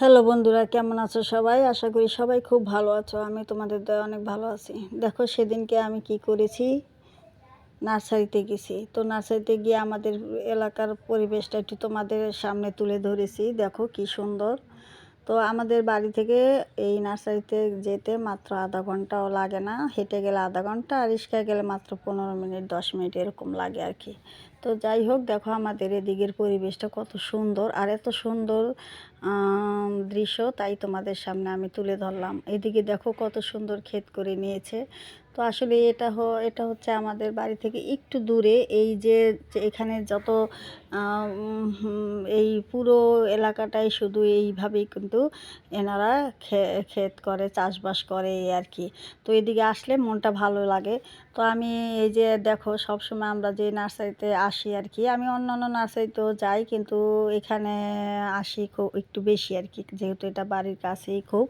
Hello বন্ধুরা, কেমন আছো সবাই? আশা করি সবাই খুব ভালো আছো। আমি তোমাদের দয়া অনেক ভালো আছি। দেখো, সেদিনকে আমি কি করেছি? নার্সারিতে গেছি। তো নার্সারিতে গিয়ে আমাদের এলাকার পরিবেশটা একটু তোমাদের সামনে তুলে ধরেছি। দেখো কি সুন্দর। তো আমাদের বাড়ি থেকে এই নার্সারিতে যেতে মাত্র আধা ঘন্টাও লাগে না। হেঁটে গেলে আধা ঘণ্টা, আর রিক্সায় গেলে মাত্র পনেরো মিনিট, দশ মিনিট এরকম লাগে আর কি। তো যাই হোক, দেখো আমাদের এদিকের পরিবেশটা কত সুন্দর, আর এত সুন্দর দৃশ্য তাই তোমাদের সামনে আমি তুলে ধরলাম। এদিকে দেখো কত সুন্দর ক্ষেত করে নিয়েছে। তো আসলে এটা এটা হচ্ছে আমাদের বাড়ি থেকে একটু দূরে। এই যে এখানে যত এই পুরো এলাকাটাই শুধু এইভাবেই কিন্তু এনারা ক্ষেত করে, চাষবাস করে এই আর কি। তো এদিকে আসলে মনটা ভালো লাগে। তো আমি এই যে দেখো, সবসময় আমরা যে নার্সারিতে আসি আর কি, আমি অন্য অন্য নার্সারিতেও যাই, কিন্তু এখানে আসি খুব একটু বেশি আর কি, যেহেতু এটা বাড়ির কাছেই খুব।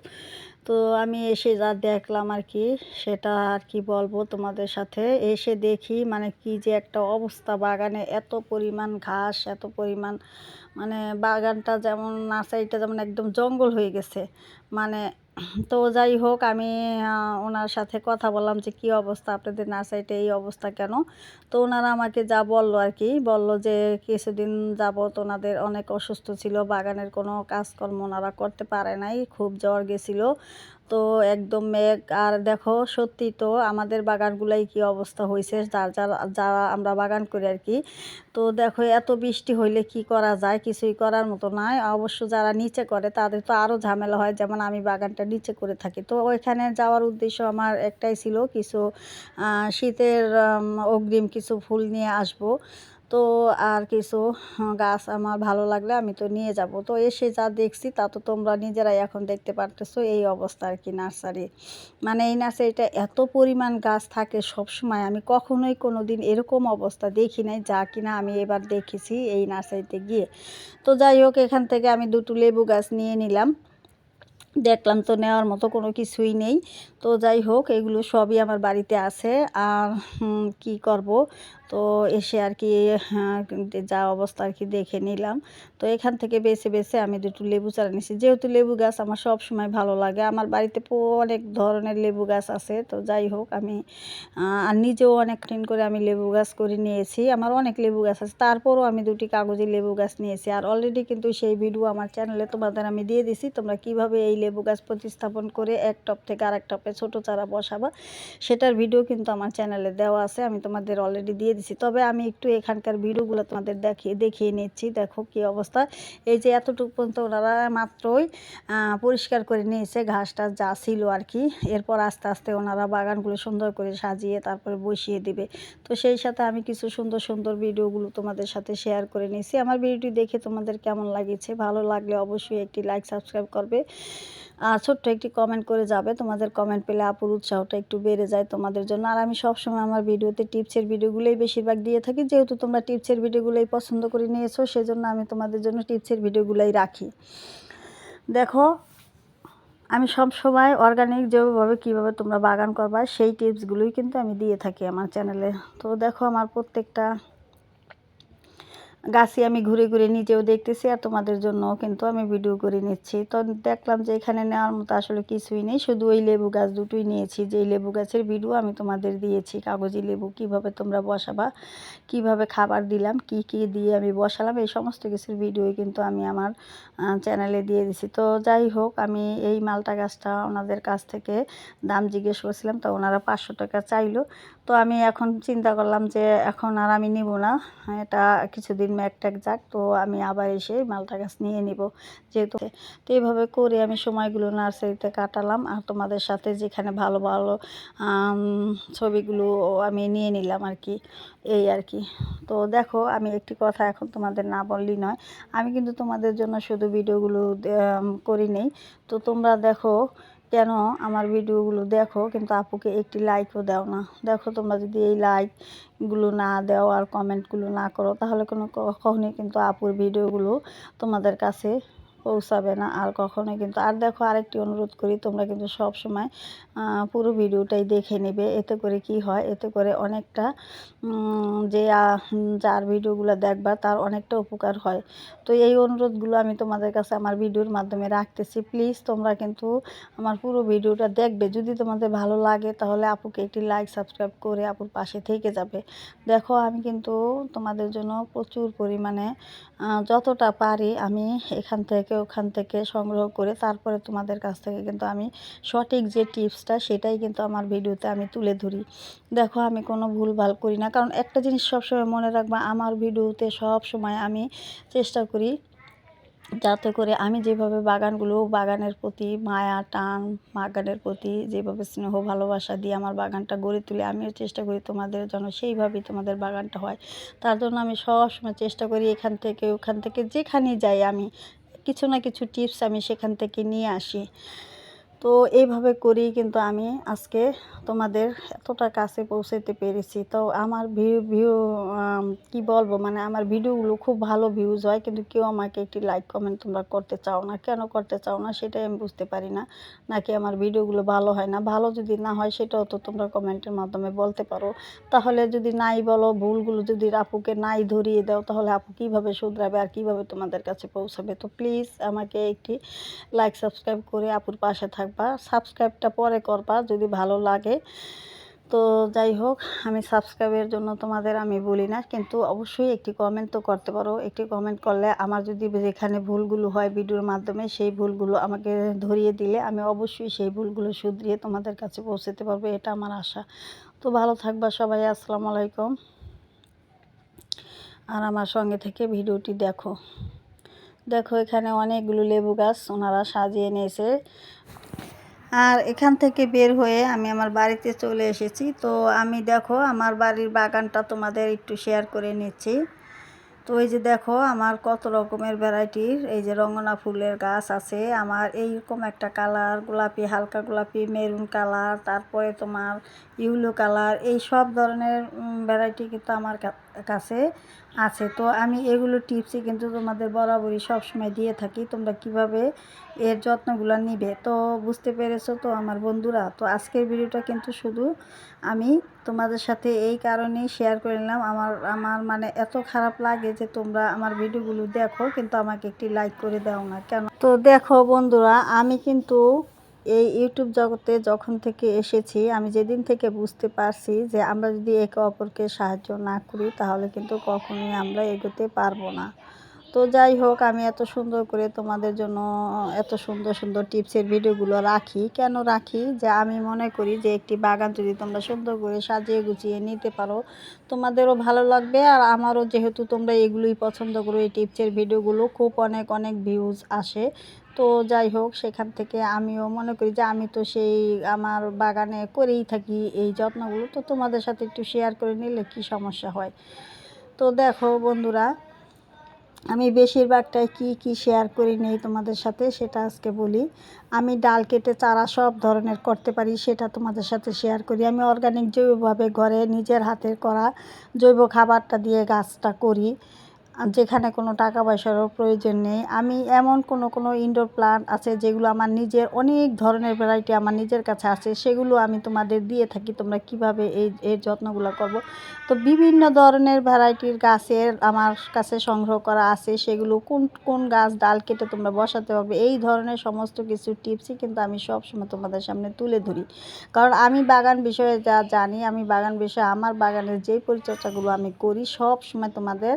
তো আমি এসে যা দেখলাম আর কি সেটা আর কি বলব তোমাদের সাথে। এসে দেখি মানে কি যে একটা অবস্থা বাগানে, এত পরিমাণ ঘাস, এত পরিমাণ মানে বাগানটা যেমন, নার্সারিটা যেমন একদম জঙ্গল হয়ে গেছে। মানে তো যাই হোক, আমি ওনার সাথে কথা বললাম যে কি অবস্থা, আপনাদের নার্সারিতে এই অবস্থা কেন? তো ওনারা আমাকে যা বলল আর কি বলল যে কিছুদিন যাবত ওনাদের অনেক অসুস্থ ছিল, বাগানের কোনো কাজকর্ম ওনারা করতে পারে নাই, খুব জ্বর গেছিল। তো একদম মেঘ। আর দেখো, সত্যি তো আমাদের বাগানগুলাই কি অবস্থা হয়েছে যার যারা যারা আমরা বাগান করি আর কি। তো দেখো, এত বৃষ্টি হইলে কি করা যায়? কিছুই করার মতো নয় অবশ্য যারা নিচে করে, তাদের তো আরও ঝামেলা হয়। যেমন আমি বাগানটা নিচে করে থাকি। তো ওইখানে যাওয়ার উদ্দেশ্য আমার একটাই ছিল কিছু শীতের অগ্রিম কিছু ফুল নিয়ে আসব। তো আর কিছু গাছ আমার ভালো লাগলে আমি তো নিয়ে যাব। তো এসে যা দেখছি তা তো তোমরা নিজেরাই এখন দেখতে পারতেছো এই অবস্থা আর কি নার্সারি। মানে এই নার্সারিটা এত পরিমাণ গাছ থাকে সব সময় আমি কখনোই কোনো দিন এরকম অবস্থা দেখি নাই যা কিনা আমি এবার দেখেছি এই নার্সারিতে গিয়ে। তো যাই হোক, এখান থেকে আমি দুটো লেবু গাছ নিয়ে নিলাম। দেখলাম তো নেওয়ার মতো কোনো কিছুই নেই। তো যাই হোক, এগুলো সবই আমার বাড়িতে আছে। আর কি করব? তো এসে আর কি হ্যাঁ, যা অবস্থা আর কি দেখে নিলাম। তো এখান থেকে বেছে বেছে আমি দুটো লেবু চারা নিয়েছি যেহেতু লেবু গাছ আমার সব সময় ভালো লাগে আমার বাড়িতে অনেক ধরনের লেবু গাছ আছে। তো যাই হোক আমি আর নিজেও অনেক ক্লিন করে আমি লেবু গাছ করে নিয়েছি। আমার অনেক লেবু গাছ আছে তারপরও আমি দুটি কাগজি লেবু গাছ নিয়েছি। আর অলরেডি কিন্তু সেই ভিডিও আমার চ্যানেলে তোমাদের আমি দিয়ে দিছি তোমরা কীভাবে এই লেবু গাছ প্রতিস্থাপন করে এক টপ থেকে আরেক টপে ছোট চারা বসাবা সেটার ভিডিও কিন্তু আমার চ্যানেলে দেওয়া আছে। আমি তোমাদের অলরেডি দিয়ে দিছি। তবে আমি একটু এখানকার ভিডিওগুলো তোমাদের দেখিয়ে দেখিয়ে নিচ্ছি। দেখো কি অবস্থা। এই যে এতটুকু পর্যন্ত ওনারা মাত্রই পরিষ্কার করে নিয়েছে ঘাসটা যা ছিল আর কি। এরপর আস্তে আস্তে ওনারা বাগানগুলো সুন্দর করে সাজিয়ে তারপরে বসিয়ে দিবে। তো সেই সাথে আমি কিছু সুন্দর সুন্দর ভিডিওগুলো তোমাদের সাথে শেয়ার করে নিয়েছি। আমার ভিডিওটি দেখে তোমাদের কেমন লাগেছে? ভালো লাগলে অবশ্যই একটি লাইক সাবস্ক্রাইব করবে। ছোট্ট একটি কমেন্ট করে যাবে। তোমাদের কমেন্ট পেলে আপুর উৎসাহটা একটু বেড়ে যায় তোমাদের জন্য। আর আমি সবসময় আমার ভিডিওতে টিপসের ভিডিওগুলোই বেশিরভাগ দিয়ে থাকি। যেহেতু তোমরা টিপসের ভিডিওগুলোই পছন্দ করে নিয়েছো, সেজন্য আমি তোমাদের জন্য টিপসের ভিডিওগুলোই রাখি। দেখো, আমি সব সময় অর্গানিক যেভাবে কীভাবে তোমরা বাগান করবা, সেই টিপসগুলোই কিন্তু আমি দিয়ে থাকি আমার চ্যানেলে তো দেখো, আমার প্রত্যেকটা গাছই আমি ঘুরে ঘুরে নিজেও দেখতেছি আর তোমাদের জন্য কিন্তু আমি ভিডিও করে নিচ্ছি। তো দেখলাম যে এখানে নেওয়ার মতো আসলে কিছুই নেই। শুধু ওই লেবু গাছ দুটোই নিয়েছি। যেই লেবু গাছের ভিডিও আমি তোমাদের দিয়েছি। কাগজি লেবু, কীভাবে তোমরা বসাবা, কীভাবে খাবার দিলাম, কি কি দিয়ে আমি বসালাম, এই সমস্ত কিছুর ভিডিও কিন্তু আমি আমার চ্যানেলে দিয়ে দিছি। তো যাই হোক, আমি এই মালটা গাছটা ওনাদের কাছ থেকে দাম জিজ্ঞেস করছিলাম, তো ওনারা পাঁচশো টাকা চাইলো। তো আমি এখন চিন্তা করলাম যে এখন আর আমি নিব না। এটা কিছুদিন ম্যাক ট্যাক যাক, তো আমি আবার এসে মালটা গাছ নিয়ে নিব যেহেতু। তো এইভাবে করে আমি সময়গুলো নার্সারিতে কাটালাম আর তোমাদের সাথে যেখানে ভালো ভালো ছবিগুলো আমি নিয়ে নিলাম আর কি, এই আর কি। তো দেখো, আমি একটি কথা এখন তোমাদের না বললেই নয়, আমি কিন্তু তোমাদের জন্য শুধু ভিডিওগুলো করি নেই। তো তোমরা দেখো কেন আমার ভিডিওগুলো দেখো? কিন্তু আপুকে একটি লাইকও দাও না। দেখো তোমরা যদি এই লাইকগুলো না দাও আর কমেন্টগুলো না করো, তাহলে কোনো কখনোই কিন্তু আপুর ভিডিওগুলো তোমাদের কাছে পৌঁছাবে না আর কখনোই কিন্তু। আর দেখো আরেকটি অনুরোধ করি, তোমরা কিন্তু সব সময় পুরো ভিডিওটাই দেখে নেবে। এতে করে কি হয়, এতে করে অনেকটা যে যার ভিডিওগুলো দেখবা তার অনেকটা উপকার হয়। তো এই অনুরোধগুলো আমি তোমাদের কাছে আমার ভিডিওর মাধ্যমে রাখতেছি। প্লিজ তোমরা কিন্তু আমার পুরো ভিডিওটা দেখবে। যদি তোমাদের ভালো লাগে তাহলে আপুকে একটি লাইক, সাবস্ক্রাইব করে আপুর পাশে থেকে যাবে। দেখো আমি কিন্তু তোমাদের জন্য প্রচুর পরিমাণে যতটা পারি আমি এখান থেকে ওখান থেকে সংগ্রহ করে তারপরে তোমাদের কাছ থেকে কিন্তু আমি সঠিক যে টিপসটা সেটাই কিন্তু আমার ভিডিওতে আমি তুলে ধরি। দেখো, আমি কোনো ভুলভাল করি না। কারণ একটা জিনিস সবসময় মনে রাখবা, আমার ভিডিওতে সব সময় আমি চেষ্টা করি যাতে করে আমি যেভাবে বাগানগুলো, বাগানের প্রতি মায়া, টান, বাগানের প্রতি যেভাবে স্নেহ, ভালোবাসা দিয়ে আমার বাগানটা গড়ে তুলে, আমিও চেষ্টা করি তোমাদের যেন সেইভাবেই তোমাদের বাগানটা হয়। তার জন্য আমি সবসময় চেষ্টা করি এখান থেকে, ওখান থেকে যেখানেই যাই আমি কিছু না কিছু টিপস আমি সেখান থেকে নিয়ে আসি। তো এইভাবে করি কিন্তু আমি আজকে তোমাদের এতটা কাছে পৌঁছাতে পেরেছি। তো আমার ভিউ ভিউ কী বলব? মানে আমার ভিডিওগুলো খুব ভালো ভিউজ হয়, কিন্তু কেউ আমাকে একটি লাইক কমেন্ট তোমরা করতে চাও না। কেন করতে চাও না সেটাই আমি বুঝতে পারি না। নাকি আমার ভিডিওগুলো ভালো হয় না? ভালো যদি না হয় সেটাও তো তোমরা কমেন্টের মাধ্যমে বলতে পারো। তাহলে যদি নাই বলো, ভুলগুলো যদি আপুকে নাই ধরিয়ে দাও, তাহলে আপু কীভাবে শুধরাবে আর কীভাবে তোমাদের কাছে পৌঁছাবে? তো প্লিজ আমাকে একটি লাইক সাবস্ক্রাইব করে আপুর পাশে থাকবা। সাবস্ক্রাইবটা পরে করবা যদি ভালো লাগে। তো যাই হোক, আমি সাবস্ক্রাইবের জন্য তোমাদের আমি বলি না, কিন্তু অবশ্যই একটি কমেন্ট তো করতে পারো। একটি কমেন্ট করলে আমার যদি যেখানে ভুলগুলো হয় ভিডিওর মাধ্যমে, সেই ভুলগুলো আমাকে ধরিয়ে দিলে আমি অবশ্যই সেই ভুলগুলো শুধরিয়ে তোমাদের কাছে পৌঁছাতে পারব, এটা আমার আশা। তো ভালো থাকবা সবাই, আসসালামু আলাইকুম। আর আমার সঙ্গে থেকে ভিডিওটি দেখো। দেখো এখানে অনেকগুলো লেবু গাছ ওনারা সাজিয়ে নিয়েছে। আর এখান থেকে বের হয়ে আমি আমার বাড়িতে চলে এসেছি। তো আমি দেখো আমার বাড়ির বাগানটা তোমাদের একটু শেয়ার করে নিচ্ছি। তো এই যে দেখো আমার কত রকমের ভ্যারাইটির, এই যে রঙনা ফুলের গাছ আছে, আমার এইরকম একটা কালার, গোলাপি, হালকা গোলাপি, মেরুন কালার, তারপরে তোমার ইউলো কালার, এই সব ধরনের ভ্যারাইটি কিন্তু আমার কাছে আছে। তো আমি এগুলো টিপসই কিন্তু তোমাদের বরাবরই সবসময় দিয়ে থাকি, তোমরা কীভাবে এর যত্নগুলো নিবে। তো বুঝতে পেরেছ তো আমার বন্ধুরা? তো আজকের ভিডিওটা কিন্তু শুধু আমি তোমাদের সাথে এই কারণেই শেয়ার করে নিলাম। আমার আমার মানে এত খারাপ লাগে যে তোমরা আমার ভিডিওগুলো দেখো, কিন্তু আমাকে একটি লাইক করে দাও না। কেন? তো দেখো বন্ধুরা, আমি কিন্তু এই ইউটিউব জগতে যখন থেকে এসেছি, আমি যেদিন থেকে বুঝতে পারছি যে আমরা যদি একে অপরকে সাহায্য না করি, তাহলে কিন্তু কখনোই আমরা এগোতে পারব না। তো যাই হোক, আমি এত সুন্দর করে তোমাদের জন্য, এত সুন্দর সুন্দর টিপসের ভিডিওগুলো রাখি। কেন রাখি? যে আমি মনে করি যে একটি বাগান যদি তোমরা সুন্দর করে সাজিয়ে গুছিয়ে নিতে পারো, তোমাদেরও ভালো লাগবে। আর আমারও যেহেতু তোমরা এগুলোই পছন্দ করো, এই টিপসের ভিডিওগুলো, খুব অনেক অনেক ভিউজ আসে। তো যাই হোক, সেখান থেকে আমিও মনে করি যে আমি তো সেই আমার বাগানে করেই থাকি এই যত্নগুলো। তো তোমাদের সাথে একটু শেয়ার করে নিলে কি সমস্যা হয়? তো দেখো বন্ধুরা, আমি বেশিরভাগটাই কি কি শেয়ার করি নেই তোমাদের সাথে সেটা আজকে বলি। আমি ডাল কেটে চারা সব ধরনের করতে পারি, সেটা তোমাদের সাথে শেয়ার করি। আমি অর্গানিক জৈবভাবে ঘরে নিজের হাতের করা জৈব খাবারটা দিয়ে গাছটা করি। যেখানে কোনো টাকা পয়সারও প্রয়োজন নেই। আমি এমন কোনো কোনো ইনডোর প্লান্ট আছে যেগুলো আমার নিজের অনেক ধরনের ভ্যারাইটি আমার নিজের কাছে আছে, সেগুলো আমি তোমাদের দিয়ে থাকি তোমরা কীভাবে এই এর যত্নগুলো করব। তো বিভিন্ন ধরনের ভ্যারাইটির গাছের আমার কাছে সংগ্রহ করা আছে, সেগুলো কোন কোন গাছ ডাল কেটে তোমরা বসাতে পারবে, এই ধরনের সমস্ত কিছু টিপসই কিন্তু আমি সবসময় তোমাদের সামনে তুলে ধরি। কারণ আমি বাগান বিষয়ে যা জানি, আমি বাগান বিষয়ে, আমার বাগানের যেই পরিচর্যাগুলো আমি করি সব সময় তোমাদের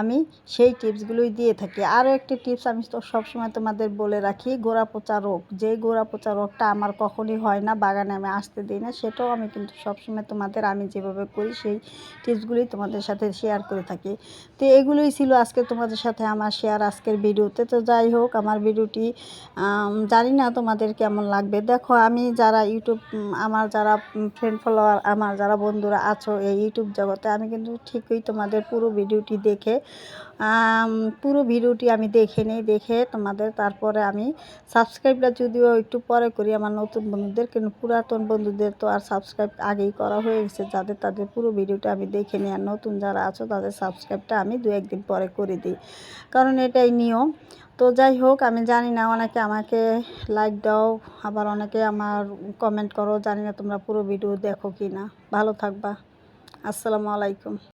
আমি সেই টিপসগুলোই দিয়ে থাকি। আরও একটি টিপস আমি তো সবসময় তোমাদের বলে রাখি, গোড়া পচা রোগ। যে গোড়া পচা রোগটা আমার কখনই হয় না, বাগানে আমি আসতে দিই না, সেটাও আমি কিন্তু সবসময় তোমাদের, আমি যেভাবে করি সেই টিপসগুলি তোমাদের সাথে শেয়ার করে থাকি। তো এগুলোই ছিল আজকে তোমাদের সাথে আমার শেয়ার আজকের ভিডিওতে। তো যাই হোক, আমার ভিডিওটি জানি না তোমাদের কেমন লাগবে। দেখো, আমি যারা ইউটিউব আমার যারা ফ্রেন্ড ফলোয়ার আমার যারা বন্ধুরা আছো এই ইউটিউব জগতে, আমি কিন্তু ঠিকই তোমাদের পুরো ভিডিওটি দেখে পুরো ভিডিওটি আমি দেখে নিই, দেখে তোমাদের তারপরে আমি সাবস্ক্রাইবটা যদিও একটু পরে করি, আমার নতুন বন্ধুদের কিন্তু পুরাতন বন্ধুদের তো আর সাবস্ক্রাইব আগেই করা হয়ে গেছে, যাদের তাদের পুরো ভিডিওটা আমি দেখে নিই, আর নতুন যারা আছো তাদের সাবস্ক্রাইবটা আমি দু একদিন পরে করে দিই, কারণ এটাই নিয়ম। তো যাই হোক, আমি জানি না, অনেকে আমাকে লাইক দাও, আবার অনেকে আমার কমেন্ট করো, জানি না তোমরা পুরো ভিডিও দেখো কি না ভালো থাকবা। আসসালামু আলাইকুম।